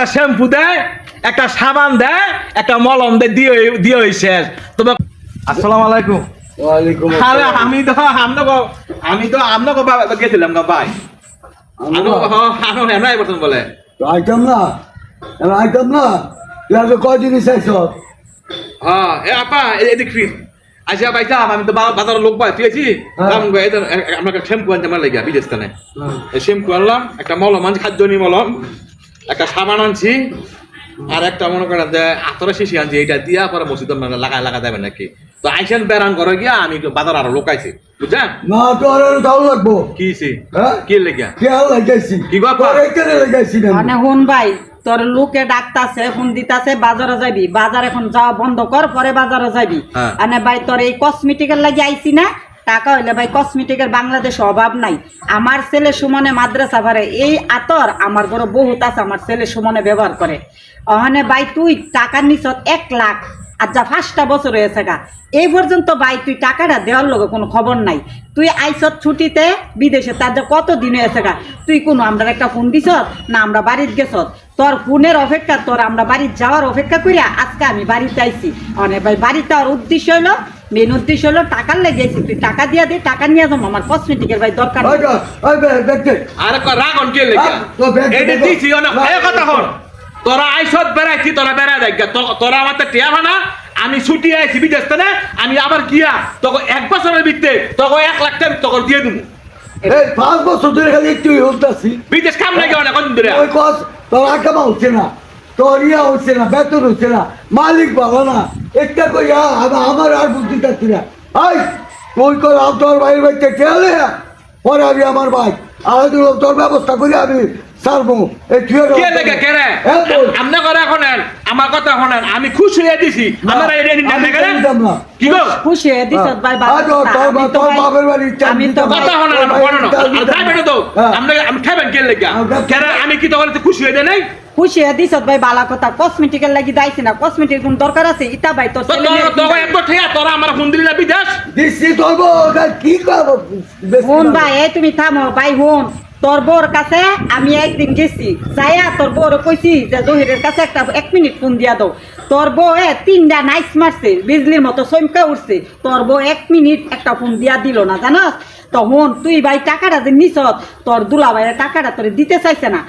একটা শ্যাম্পু দেয় একটা সাবান দেয় একটা মলম দেয় দিয়ে দিয়ে শেষ তোমার আসসালামু আলাইকুম। আরে আমি তো আমনগো আমি তো আমনগো গেছিলাম গা ভাই। বলে। আইতাম না। আইতাম না। তুই কয়দিন চাইছ হ্যাঁ এ আপা এ- এদিক ফির। আচ্ছা ভাইটা আমি তো বা- বাজারের লোক পাই হ্যাঁ। আমরা শ্যাম্পু আনতে আমার লাগিয়া বিদেশ থেকে। এই শ্যাম্পু আনলাম একটা মলম আনছি খাদ্যনি মলম একটা সাবান আনছি আর একটা মনে করেন যে আতরা শিশি আনছি এটা দিয়া পরে মসজিদ লাগায় লাগা যাবে নাকি? তো আইসেন বেড়ান করে গিয়া আমি বাজার আরও লোকাইছি বুঝছেন? না তোর দাও লাগবো। কি হইছে? হ্যাঁ? কি লেগিয়া? খেয়াল লাগাইছি? কি গো আপা? লাগাইছি না মানে হুন ভাই তোর লোকে ডাকতাছে ফোন দিতাছে বাজারে যাবি বাজার এখন যাওয়া বন্ধ কর পরে বাজারে যাবি হ্যাঁ। মানে ভাই তোর এই কসমেটিকের লাগি আইছি না টাকা হইলে ভাই কসমেটিকের বাংলাদেশে অভাব নাই। আমার ছেলে সুমনে মাদ্রাসা ভরে এই আতর আমার বড় বহুত আছে, আমার ছেলে সুমনে ব্যবহার করে। ওখানে ভাই তুই টাকার নিছত এক লাখ, আর যা পাঁচটা বছর হয়েছে গা, এই পর্যন্ত ভাই তুই টাকাটা দেওয়ার লোক কোনো খবর নাই। তুই আইসত ছুটিতে বিদেশে, তার যে কত দিন হয়েছে গা, তুই কোনো আমরা একটা ফোন দিছ না আমরা বাড়িতে গেছত। তোর ফোনের অপেক্ষা, তোর আমরা বাড়িতে যাওয়ার অপেক্ষা করিয়া আজকে আমি বাড়িতে আইছি। অনেক ভাই বাড়িতে আর উদ্দেশ্য হলো মেন উদ্দেশ্য হলো টাকার লেগেছি তুই টাকা দিয়া দে টাকা নিয়ে যাব আমার কসমেটিকের ভাই দরকার ওই তো, ওই বে- দেখতে আর ক রাগন কে লেগিয়া হ্যাঁ, এটা। দিছি অনেক কথা হল তোরা আইসত বেড়াইছি তোরা বেড়াই দেখ তোরা আমার টিয়া বানা আমি ছুটি আইছি বিদেশ থেকে আমি আবার গিয়া তোকে এক বছরের ভিত্তে তোকে এক লাখ টাকা তোকে দিয়ে দেবো। এই পাঁচ বছর ধরে খালি একটু বিদেশ কাম লাগে অনেক ধরে ওই কস তোর আকামা হচ্ছে না। তোর ইয়া হচ্ছে না বেতন হচ্ছে না মালিক ভালো না। একটা কইয়া আম- আমার আর বুদ্ধি থাকছি না। আই তুই কর তোর ভাইয়ের বাড়িতে খেয়ালে পরে আমি আমার ভাই। আর তোর ব্যবস্থা করে আমি সারবো এই তুই কে লেগে কে রে? আমনে করে শোনেন আমার কথা শোনেন আমি খুশ হয়ে দিছি। আমার এই রেডি না। দিতাম কি গো? খুশি হয়ে ভাই হ্যাঁ, আমি তো আমি তো কথা শোনেন আমার না। তো হ্যাঁ। আমি খাবেন কে লেগে কে আমি কি তখন খুশি হয়ে দেয় নাই? হয়ে ভাই বালা কথা। কসমেটিকের লাগি দাইছি না কসমেটিক কোন দরকার আছে? ইতা ভাই তোর তো তোর আমার ফোন দিলি না বিদেশ দিচ্ছি তোর কি করব? ভাই এই তুমি থামো ভাই হুন। তোর বোর কাছে আমি একদিন গেছি। যাইয়া তোর বউর কইছি যে জহিরের কাছে একটা এক মিনিট ফোন দিয়া দাও। তোর বউ এ তিনটা নাইস মারছে বিজলির মতো চমকা উঠছে। তোর বউ এক মিনিট একটা ফোন দিয়া দিল না জানাস? তখন তুই ভাই টাকাটা যে নিছ, তোর দুলা ভাইয়ের টাকাটা তোর দিতে চাইছে না।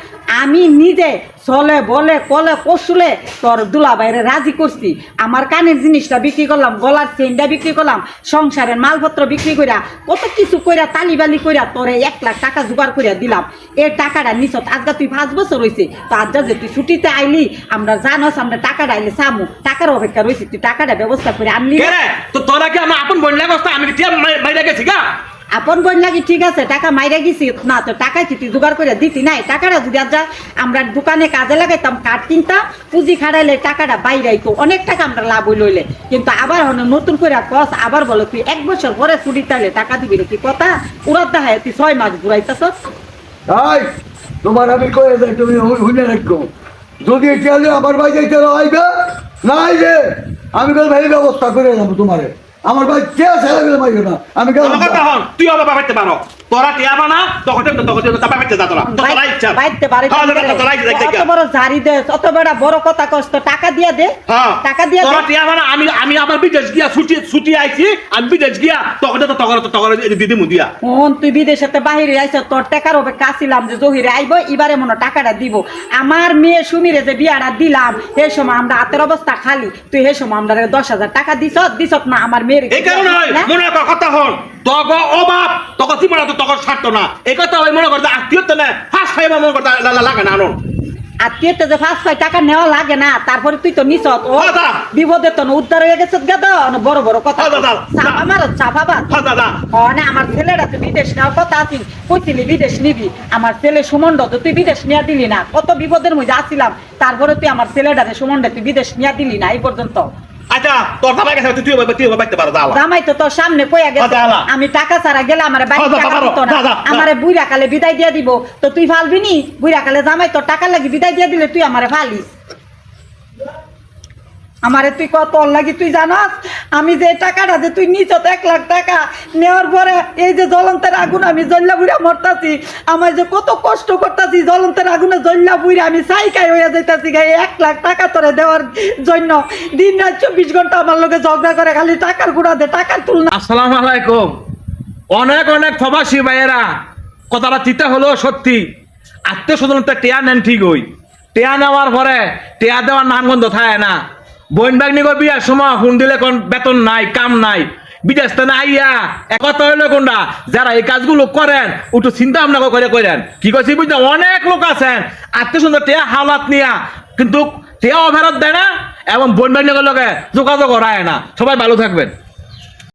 আমি নিজে চলে, বলে, কলে কষলে তোর দুলা বাইরে রাজি করছি। আমার কানের জিনিসটা বিক্রি করলাম, গলার চেনটা বিক্রি করলাম, সংসারের মালপত্র বিক্রি করিয়া কত কিছু কইরা তালি বালি কইরা তোরে এক লাখ টাকা জোগাড় করিয়া দিলাম। এ টাকাটা নিছত আজকে তুই পাঁচ বছর হয়েছে তো আজকে যে তুই ছুটিতে আইলি, আমরা জানোস আমরা টাকাটা আইলে সামু টাকার অপেক্ষা রয়েছে তুই টাকাটা ব্যবস্থা করে আনলি তো তোরা কি আমার আপন বোন লাগস্তা আমি গেছি গা? আপন বোন লাগি ঠিক আছে, টাকা মাইরা গেছি। না তো টাকা কি তুই জোগাড় করে দিতি নাই। টাকাটা যদি আজ আমরা দোকানে কাজে লাগাইতাম, কাঠ কিনতাম, পুঁজি খাড়াইলে টাকাটা বাইরাইতো অনেক টাকা আমরা লাভ লইলে কিন্তু আবার হনে নতুন করে কস, আবার বলো তুই এক বছর পরে ছুটি তাইলে টাকা দিবি কি কথা উড়ার দেখায় তুই ছয় মাস ঘুরাইতেছ। তাই তোমার আমি কয়ে যাই, তুমি হুনে রাখো। যদি চলে আমার আইবে, না আইবে, আমি ভাই ব্যবস্থা করে যাব তোমারে। আমার ভাই কে ছেলে মাইবে না। আমি তুই আমার বাবাইতে পারো। তোরা টিয়া বানা তখন তো তখন তো যা তোরা। তোরা ইচ্ছা বাইতে বাড়ি হ্যাঁ, তোরা- ইচ্ছা দেখ অত বড় ঝাড়ি দে অত বড় বড় কথা কষ্ট টাকা দিয়ে দে। হ্যাঁ। টাকা দিয়ে তোরা টিয়া বানা আমি আমি আমার বিদেশ গিয়া ছুটি ছুটি আইছি আমি বিদেশ গিয়া তখন তো তখন তো তখন দিদি হন তুই বিদেশেতে বাহিরে আইস তোর টাকার হবে কাছিলাম যে জহিরে আইব এবারে মনে টাকাটা দিব। আমার মেয়ে সুমিরে যে বিয়াটা দিলাম সে সময় আমরা হাতের অবস্থা খালি। তুই হে সময় আমরা দশ হাজার টাকা দিছ দিছ না আমার মেয়ের এই কারণে হয় মনে কথা হন তগ অভাব তগ জীবন তো তগ না। এই কথা হয় মনে করতে আত্মীয় তো না ফার্স্ট টাইম মনে করতে লাগে না আনন্দ আত্মীয়তে যে ফার্স্ট ফাই টাকা নেওয়া লাগে না। তারপরে তুই তো নিছ ও হ্যাঁ, বিপদে তো উদ্ধার হয়ে গেছে গেদ বড় বড় কথা। হ্যাঁ, দা। আমার চাপাবা হ্যাঁ আমার ছেলেরা তুই বিদেশ নেওয়ার কথা আছি। কইছিলি বিদেশ নিবি। আমার ছেলে সুমন্ড তো তুই বিদেশ নিয়ে দিলি না। কত বিপদের মধ্যে আসছিলাম তারপরে তুই আমার ছেলেটারে সুমন্ডে তুই বিদেশ নিয়ে দিলি না এই পর্যন্ত। আচ্ছা তোর দাবাই গেছে তুই তুই তুই বাইতে পারো দাও জামাই তো তোর সামনে কইয়া গেছে। আমি টাকা ছাড়া গেলে আমার বাড়ি আচ্ছা, টাকা বাবা, দিত না। আমারে বুইরা কালে বিদায় দিয়ে দিব। তো তুই ফালবি নি? বুইরা কালে জামাই তোর টাকা লাগি বিদায় দিয়ে দিলে তুই আমারে ফালিস। আমারে তুই কত লাগি তুই জানাস? আমি যে টাকাটা যে তুই নিচ এক লাখ টাকা, নেওয়ার পরে এই যে জ্বলন্তের আগুন আমি জল্লা বুড়া মরতাছি আমার যে কত কষ্ট করতাছি, জ্বলন্তের আগুনে জল্লা বুড়া আমি সাইকাই হয়ে যাইতাছি, গাই, এক লাখ টাকা তোরে দেওয়ার জন্য। দিন রাত চব্বিশ ঘণ্টা আমার লোকে ঝগড়া করে, খালি টাকার গুড়া দে, টাকার তুলনা। আসসালামু আলাইকুম। অনেক অনেক প্রবাসী ভাইয়েরা। কথাটা চিন্তা হলো সত্যি। আত্মীয় স্বজন টেয়া নেন ঠিক ওই টেয়া নেওয়ার পরে টেয়া দেওয়ার নাম গন্ধ থাকে না। বইন বাগনি গো বিয়ার সময় ফোন দিলে কোন বেতন নাই, কাম নাই। বিদেশ থেকে আইয়া একতা হইল কোনটা যারা এই কাজগুলো করেন একটু চিন্তা ভাবনা করে করেন কি করছি বুঝতে অনেক লোক আছেন আত্মীয় সুন্দর টেয়া হালাত নিয়া, কিন্তু টেয়া অভেরত দেয় না, এবং বোন বাগনি লগে যোগাযোগ করায় না। সবাই ভালো থাকবেন।